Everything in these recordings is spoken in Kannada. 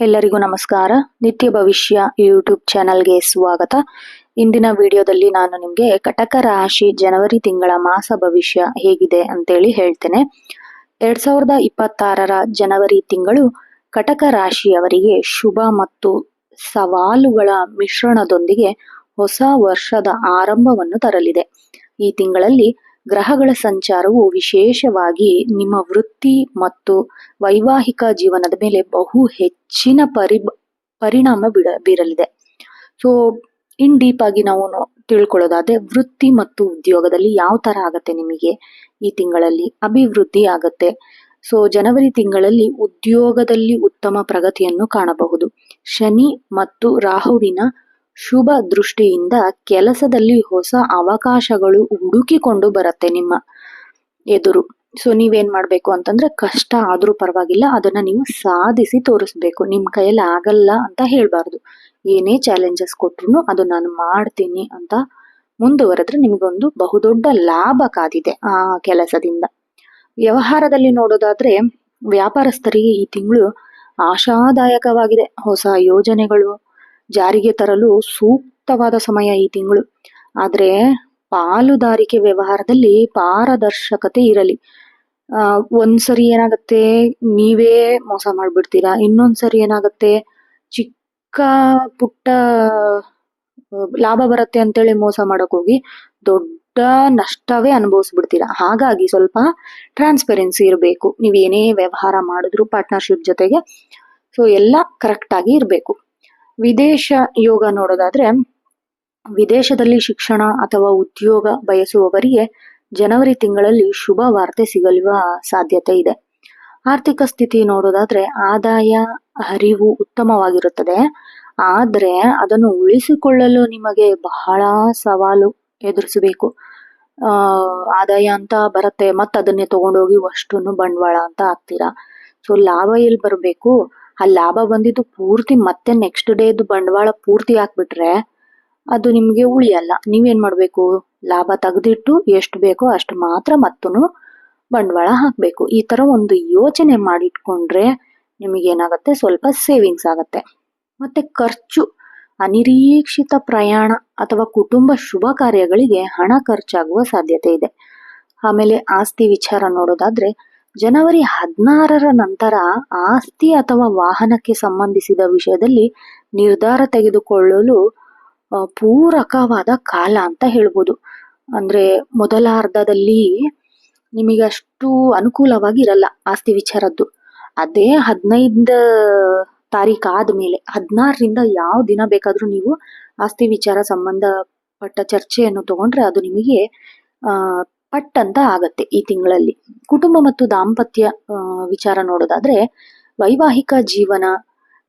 ಎಲ್ಲರಿಗೂ ನಮಸ್ಕಾರ. ನಿತ್ಯ ಭವಿಷ್ಯ ಯೂಟ್ಯೂಬ್ ಚಾನಲ್ಗೆ ಸ್ವಾಗತ. ಇಂದಿನ ವಿಡಿಯೋದಲ್ಲಿ ನಾನು ನಿಮಗೆ ಕಟಕ ರಾಶಿ ಜನವರಿ ತಿಂಗಳ ಮಾಸ ಭವಿಷ್ಯ ಹೇಗಿದೆ ಅಂತೇಳಿ ಹೇಳ್ತೇನೆ. ಎರಡ್ ಸಾವಿರದ ಇಪ್ಪತ್ತಾರರ ಜನವರಿ ತಿಂಗಳು ಕಟಕ ರಾಶಿಯವರಿಗೆ ಶುಭ ಮತ್ತು ಸವಾಲುಗಳ ಮಿಶ್ರಣದೊಂದಿಗೆ ಹೊಸ ವರ್ಷದ ಆರಂಭವನ್ನು ತರಲಿದೆ. ಈ ತಿಂಗಳಲ್ಲಿ ಗ್ರಹಗಳ ಸಂಚಾರವು ವಿಶೇಷವಾಗಿ ನಿಮ್ಮ ವೃತ್ತಿ ಮತ್ತು ವೈವಾಹಿಕ ಜೀವನದ ಮೇಲೆ ಬಹು ಹೆಚ್ಚಿನ ಪರಿ ಪರಿಣಾಮ ಬಿಡ, ಬೀರಲಿದೆ. ಸೊ ಇನ್ ಡೀಪ್ ಆಗಿ ನಾವು ತಿಳ್ಕೊಳ್ಳೋದಾದ್ರೆ ವೃತ್ತಿ ಮತ್ತು ಉದ್ಯೋಗದಲ್ಲಿ ಯಾವ ತರ ಆಗತ್ತೆ ನಿಮಗೆ ಈ ತಿಂಗಳಲ್ಲಿ? ಅಭಿವೃದ್ಧಿ ಆಗತ್ತೆ. ಸೊ ಜನವರಿ ತಿಂಗಳಲ್ಲಿ ಉದ್ಯೋಗದಲ್ಲಿ ಉತ್ತಮ ಪ್ರಗತಿಯನ್ನು ಕಾಣಬಹುದು. ಶನಿ ಮತ್ತು ರಾಹುವಿನ ಶುಭ ದೃಷ್ಟಿಯಿಂದ ಕೆಲಸದಲ್ಲಿ ಹೊಸ ಅವಕಾಶಗಳು ಹುಡುಕಿಕೊಂಡು ಬರುತ್ತೆ ನಿಮ್ಮ ಎದುರು. ಸೊ ನೀವೇನ್ ಮಾಡಬೇಕು ಅಂತಂದ್ರೆ ಕಷ್ಟ ಆದರೂ ಪರವಾಗಿಲ್ಲ, ಅದನ್ನ ನೀವು ಸಾಧಿಸಿ ತೋರಿಸ್ಬೇಕು. ನಿಮ್ ಕೈಯಲ್ಲಿ ಆಗಲ್ಲ ಅಂತ ಹೇಳಬಾರ್ದು. ಏನೇ ಚಾಲೆಂಜಸ್ ಕೊಟ್ರು ಅದು ನಾನು ಮಾಡ್ತೀನಿ ಅಂತ ಮುಂದುವರೆದ್ರೆ ನಿಮಗೊಂದು ಬಹುದೊಡ್ಡ ಲಾಭ ಕಾದಿದೆ ಆ ಕೆಲಸದಿಂದ. ವ್ಯವಹಾರದಲ್ಲಿ ನೋಡೋದಾದ್ರೆ ವ್ಯಾಪಾರಸ್ಥರಿಗೆ ಈ ತಿಂಗಳು ಆಶಾದಾಯಕವಾಗಿದೆ. ಹೊಸ ಯೋಜನೆಗಳು ಜಾರಿಗೆ ತರಲು ಸೂಕ್ತವಾದ ಸಮಯ ಈ ತಿಂಗಳು. ಆದರೆ ಪಾಲುದಾರಿಕೆ ವ್ಯವಹಾರದಲ್ಲಿ ಪಾರದರ್ಶಕತೆ ಇರಲಿ. ಒಂದ್ಸರಿ ಏನಾಗುತ್ತೆ, ನೀವೇ ಮೋಸ ಮಾಡ್ಬಿಡ್ತೀರಾ? ಇನ್ನೊಂದ್ಸರಿ ಏನಾಗುತ್ತೆ, ಚಿಕ್ಕ ಪುಟ್ಟ ಲಾಭ ಬರುತ್ತೆ ಅಂತೇಳಿ ಮೋಸ ಮಾಡಕ್ ಹೋಗಿ ದೊಡ್ಡ ನಷ್ಟವೇ ಅನುಭವಿಸ್ಬಿಡ್ತೀರಾ? ಹಾಗಾಗಿ ಸ್ವಲ್ಪ ಟ್ರಾನ್ಸ್ಪರೆನ್ಸಿ ಇರಬೇಕು. ನೀವೇನೇ ವ್ಯವಹಾರ ಮಾಡಿದ್ರು ಪಾರ್ಟ್ನರ್ಶಿಪ್ ಜೊತೆಗೆ. ಸೊ ಎಲ್ಲ ಕರೆಕ್ಟ್ ಆಗಿ ಇರಬೇಕು. ವಿದೇಶ ಯೋಗ ನೋಡೋದಾದ್ರೆ, ವಿದೇಶದಲ್ಲಿ ಶಿಕ್ಷಣ ಅಥವಾ ಉದ್ಯೋಗ ಬಯಸುವವರಿಗೆ ಜನವರಿ ತಿಂಗಳಲ್ಲಿ ಶುಭ ವಾರ್ತೆ ಸಿಗಲುವ ಸಾಧ್ಯತೆ ಇದೆ. ಆರ್ಥಿಕ ಸ್ಥಿತಿ ನೋಡೋದಾದ್ರೆ ಆದಾಯ ಹರಿವು ಉತ್ತಮವಾಗಿರುತ್ತದೆ. ಆದರೆ ಅದನ್ನು ಉಳಿಸಿಕೊಳ್ಳಲು ನಿಮಗೆ ಬಹಳ ಸವಾಲು ಎದುರಿಸಬೇಕು. ಆದಾಯ ಅಂತ ಬರುತ್ತೆ ಮತ್ತೆ ಅದನ್ನೇ ತಗೊಂಡೋಗಿ ಅಷ್ಟನ್ನು ಬಂಡವಾಳ ಅಂತ ಹಾಕ್ತೀರಾ? ಸೊ ಲಾಭ ಎಲ್ಲಿ ಬರಬೇಕು? ಆ ಲಾಭ ಬಂದಿದ್ದು ಪೂರ್ತಿ ಮತ್ತೆ ನೆಕ್ಸ್ಟ್ ಡೇದು ಬಂಡವಾಳ ಪೂರ್ತಿ ಹಾಕ್ಬಿಟ್ರೆ ಅದು ನಿಮಗೆ ಉಳಿಯಲ್ಲ. ನೀವೇನ್ ಮಾಡಬೇಕು? ಲಾಭ ತೆಗೆದಿಟ್ಟು ಎಷ್ಟು ಬೇಕೋ ಅಷ್ಟು ಮಾತ್ರ ಮತ್ತೂ ಬಂಡವಾಳ ಹಾಕ್ಬೇಕು. ಈ ತರ ಒಂದು ಯೋಚನೆ ಮಾಡಿಟ್ಕೊಂಡ್ರೆ ನಿಮಗೇನಾಗುತ್ತೆ ಸ್ವಲ್ಪ ಸೇವಿಂಗ್ಸ್ ಆಗುತ್ತೆ. ಮತ್ತೆ ಖರ್ಚು, ಅನಿರೀಕ್ಷಿತ ಪ್ರಯಾಣ ಅಥವಾ ಕುಟುಂಬ ಶುಭ ಕಾರ್ಯಗಳಿಗೆ ಹಣ ಖರ್ಚಾಗುವ ಸಾಧ್ಯತೆ ಇದೆ. ಆಮೇಲೆ ಆಸ್ತಿ ವಿಚಾರ ನೋಡೋದಾದ್ರೆ ಜನವರಿ ಹದಿನಾರರ ನಂತರ ಆಸ್ತಿ ಅಥವಾ ವಾಹನಕ್ಕೆ ಸಂಬಂಧಿಸಿದ ವಿಷಯದಲ್ಲಿ ನಿರ್ಧಾರ ತೆಗೆದುಕೊಳ್ಳಲು ಪೂರಕವಾದ ಕಾಲ ಅಂತ ಹೇಳ್ಬೋದು. ಅಂದ್ರೆ ಮೊದಲ ಅರ್ಧದಲ್ಲಿ ನಿಮಗೆ ಅಷ್ಟು ಅನುಕೂಲವಾಗಿ ಇರಲ್ಲ ಆಸ್ತಿ ವಿಚಾರದ್ದು. ಅದೇ ಹದಿನೈದ ತಾರೀಕು ಆದ್ಮೇಲೆ, ಹದಿನಾರರಿಂದ ಯಾವ ದಿನ ಬೇಕಾದರೂ ನೀವು ಆಸ್ತಿ ವಿಚಾರ ಸಂಬಂಧಪಟ್ಟ ಚರ್ಚೆಯನ್ನು ತಗೊಂಡ್ರೆ ಅದು ನಿಮಗೆ ಪಟ್ ಅಂತ ಆಗತ್ತೆ ಈ ತಿಂಗಳಲ್ಲಿ. ಕುಟುಂಬ ಮತ್ತು ದಾಂಪತ್ಯ ವಿಚಾರ ನೋಡೋದಾದ್ರೆ, ವೈವಾಹಿಕ ಜೀವನ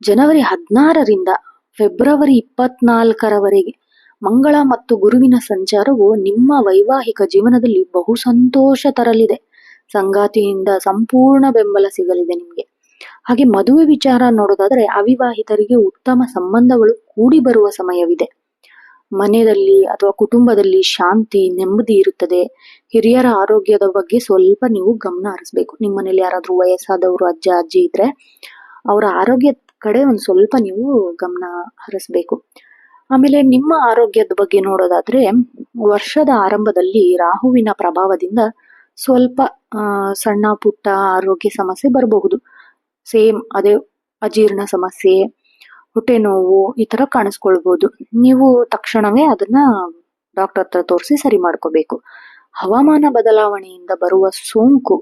ಜನವರಿ ಹದಿನಾರರಿಂದ ಫೆಬ್ರವರಿ ಇಪ್ಪತ್ನಾಲ್ಕರವರೆಗೆ ಮಂಗಳ ಮತ್ತು ಗುರುವಿನ ಸಂಚಾರವು ನಿಮ್ಮ ವೈವಾಹಿಕ ಜೀವನದಲ್ಲಿ ಬಹು ಸಂತೋಷ ತರಲಿದೆ. ಸಂಗಾತಿಯಿಂದ ಸಂಪೂರ್ಣ ಬೆಂಬಲ ಸಿಗಲಿದೆ ನಿಮಗೆ. ಹಾಗೆ ಮದುವೆ ವಿಚಾರ ನೋಡೋದಾದ್ರೆ, ಅವಿವಾಹಿತರಿಗೆ ಉತ್ತಮ ಸಂಬಂಧಗಳು ಕೂಡಿ ಬರುವ ಸಮಯವಿದೆ. ಮನೆಯಲ್ಲಿ ಅಥವಾ ಕುಟುಂಬದಲ್ಲಿ ಶಾಂತಿ, ನೆಮ್ಮದಿ ಇರುತ್ತದೆ. ಹಿರಿಯರ ಆರೋಗ್ಯದ ಬಗ್ಗೆ ಸ್ವಲ್ಪ ನೀವು ಗಮನ ಹರಿಸ್ಬೇಕು. ನಿಮ್ಮ ಮನೇಲಿ ಯಾರಾದರೂ ವಯಸ್ಸಾದವರು, ಅಜ್ಜ, ಅಜ್ಜಿ ಇದ್ರೆ ಅವರ ಆರೋಗ್ಯದ ಕಡೆ ಒಂದು ಸ್ವಲ್ಪ ನೀವು ಗಮನ ಹರಿಸ್ಬೇಕು. ಆಮೇಲೆ ನಿಮ್ಮ ಆರೋಗ್ಯದ ಬಗ್ಗೆ ನೋಡೋದಾದ್ರೆ, ವರ್ಷದ ಆರಂಭದಲ್ಲಿ ರಾಹುವಿನ ಪ್ರಭಾವದಿಂದ ಸ್ವಲ್ಪ ಸಣ್ಣ ಪುಟ್ಟ ಆರೋಗ್ಯ ಸಮಸ್ಯೆ ಬರಬಹುದು. ಸೇಮ್ ಅದೇ ಅಜೀರ್ಣ ಸಮಸ್ಯೆ ಹೊಟ್ಟೆ ನೋವು ಈ ತರ ಕಾಣಿಸ್ಕೊಳ್ಬಹುದು ನೀವು ತಕ್ಷಣವೇ ಅದನ್ನ ಡಾಕ್ಟರ್ ಹತ್ರ ತೋರಿಸಿ ಸರಿ ಮಾಡ್ಕೋಬೇಕು. ಹವಾಮಾನ ಬದಲಾವಣೆಯಿಂದ ಬರುವ ಸೋಂಕು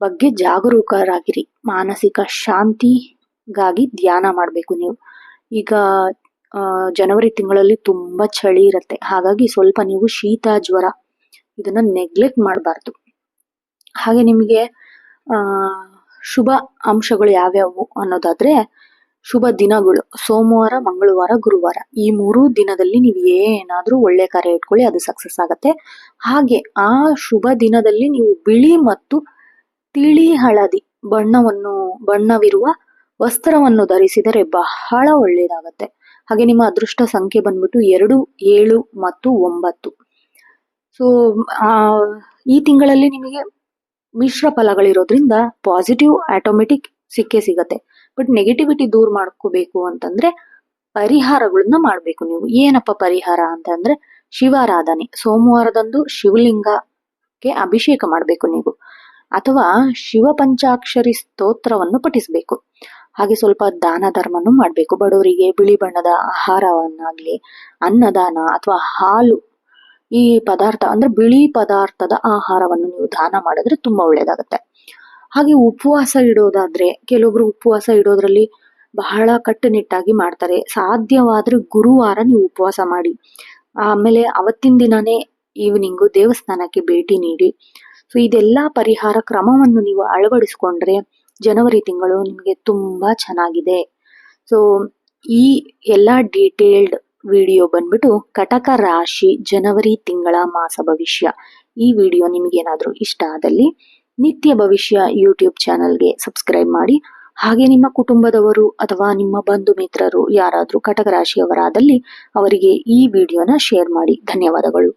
ಬಗ್ಗೆ ಜಾಗರೂಕರಾಗಿರಿ. ಮಾನಸಿಕ ಶಾಂತಿಗಾಗಿ ಧ್ಯಾನ ಮಾಡಬೇಕು ನೀವು. ಈಗ ಜನವರಿ ತಿಂಗಳಲ್ಲಿ ತುಂಬಾ ಚಳಿ ಇರುತ್ತೆ. ಹಾಗಾಗಿ ಸ್ವಲ್ಪ ನೀವು ಶೀತ, ಜ್ವರ ಇದನ್ನ ನೆಗ್ಲೆಕ್ಟ್ ಮಾಡಬಾರ್ದು. ಹಾಗೆ ನಿಮಗೆ ಶುಭ ಅಂಶಗಳು ಯಾವ್ಯಾವು ಅನ್ನೋದಾದ್ರೆ ಶುಭ ದಿನಗಳು. ಸೋಮವಾರ, ಮಂಗಳವಾರ, ಗುರುವಾರ. ಈ ಮೂರು ದಿನದಲ್ಲಿ ನೀವು ಏನಾದರೂ ಒಳ್ಳೆ ಕಾರ್ಯ ಇಟ್ಕೊಳ್ಳಿ, ಅದು ಸಕ್ಸಸ್ ಆಗತ್ತೆ. ಹಾಗೆ ಆ ಶುಭ ದಿನದಲ್ಲಿ ನೀವು ಬಿಳಿ ಮತ್ತು ತಿಳಿ ಹಳದಿ ಬಣ್ಣವನ್ನು, ಬಣ್ಣವಿರುವ ವಸ್ತ್ರವನ್ನು ಧರಿಸಿದರೆ ಬಹಳ ಒಳ್ಳೆಯದಾಗತ್ತೆ. ಹಾಗೆ ನಿಮ್ಮ ಅದೃಷ್ಟ ಸಂಖ್ಯೆ ಬಂದ್ಬಿಟ್ಟು ಎರಡು, ಏಳು ಮತ್ತು ಒಂಬತ್ತು. ಸೊ ಈ ತಿಂಗಳಲ್ಲಿ ನಿಮಗೆ ಮಿಶ್ರ ಫಲಗಳಿರೋದ್ರಿಂದ ಪಾಸಿಟಿವ್ ಆಟೋಮೆಟಿಕ್ ಸಿಕ್ಕೇ ಸಿಗತ್ತೆ. ಬಟ್ ನೆಗೆಟಿವಿಟಿ ದೂರ ಮಾಡ್ಕೋಬೇಕು ಅಂತಂದ್ರೆ ಪರಿಹಾರಗಳನ್ನ ಮಾಡ್ಬೇಕು ನೀವು. ಏನಪ್ಪ ಪರಿಹಾರ ಅಂತಂದ್ರೆ ಶಿವಾರಾಧನೆ. ಸೋಮವಾರದಂದು ಶಿವಲಿಂಗಕ್ಕೆ ಅಭಿಷೇಕ ಮಾಡ್ಬೇಕು ನೀವು. ಅಥವಾ ಶಿವ ಪಂಚಾಕ್ಷರಿ ಸ್ತೋತ್ರವನ್ನು ಪಠಿಸಬೇಕು. ಹಾಗೆ ಸ್ವಲ್ಪ ದಾನ ಧರ್ಮನು ಮಾಡ್ಬೇಕು. ಬಡವರಿಗೆ ಬಿಳಿ ಬಣ್ಣದ ಆಹಾರವನ್ನಾಗ್ಲಿ, ಅನ್ನದಾನ ಅಥವಾ ಹಾಲು, ಈ ಪದಾರ್ಥ ಅಂದ್ರೆ ಬಿಳಿ ಪದಾರ್ಥದ ಆಹಾರವನ್ನು ನೀವು ದಾನ ಮಾಡಿದ್ರೆ ತುಂಬಾ ಒಳ್ಳೇದಾಗತ್ತೆ. ಹಾಗೆ ಉಪವಾಸ ಇಡೋದಾದ್ರೆ ಕೆಲವೊಬ್ರು ಉಪವಾಸ ಇಡೋದ್ರಲ್ಲಿ ಬಹಳ ಕಟ್ಟುನಿಟ್ಟಾಗಿ ಮಾಡ್ತಾರೆ. ಸಾಧ್ಯವಾದ್ರೆ ಗುರುವಾರ ನೀವು ಉಪವಾಸ ಮಾಡಿ. ಆಮೇಲೆ ಅವತ್ತಿನ ದಿನನೇ ಈವ್ನಿಂಗು ದೇವಸ್ಥಾನಕ್ಕೆ ಭೇಟಿ ನೀಡಿ. ಸೊ ಇದೆಲ್ಲ ಪರಿಹಾರ ಕ್ರಮವನ್ನು ನೀವು ಅಳವಡಿಸ್ಕೊಂಡ್ರೆ ಜನವರಿ ತಿಂಗಳು ನಿಮಗೆ ತುಂಬಾ ಚೆನ್ನಾಗಿದೆ. ಸೊ ಈ ಎಲ್ಲ ಡೀಟೇಲ್ಡ್ ವಿಡಿಯೋ ಬಂದ್ಬಿಟ್ಟು ಕಟಕ ರಾಶಿ ಜನವರಿ ತಿಂಗಳ ಮಾಸ ಭವಿಷ್ಯ ಈ ವಿಡಿಯೋ ನಿಮಗೇನಾದರೂ ಇಷ್ಟ ಆದಲ್ಲಿ ನಿತ್ಯ ಭವಿಷ್ಯ ಯೂಟ್ಯೂಬ್ ಚಾನಲ್ಗೆ ಸಬ್ಸ್ಕ್ರೈಬ್ ಮಾಡಿ. ಹಾಗೆ ನಿಮ್ಮ ಕುಟುಂಬದವರು ಅಥವಾ ನಿಮ್ಮ ಬಂಧು ಮಿತ್ರರು ಯಾರಾದರೂ ಕಟಕ ರಾಶಿಯವರಾದಲ್ಲಿ ಅವರಿಗೆ ಈ ವಿಡಿಯೋನ ಶೇರ್ ಮಾಡಿ. ಧನ್ಯವಾದಗಳು.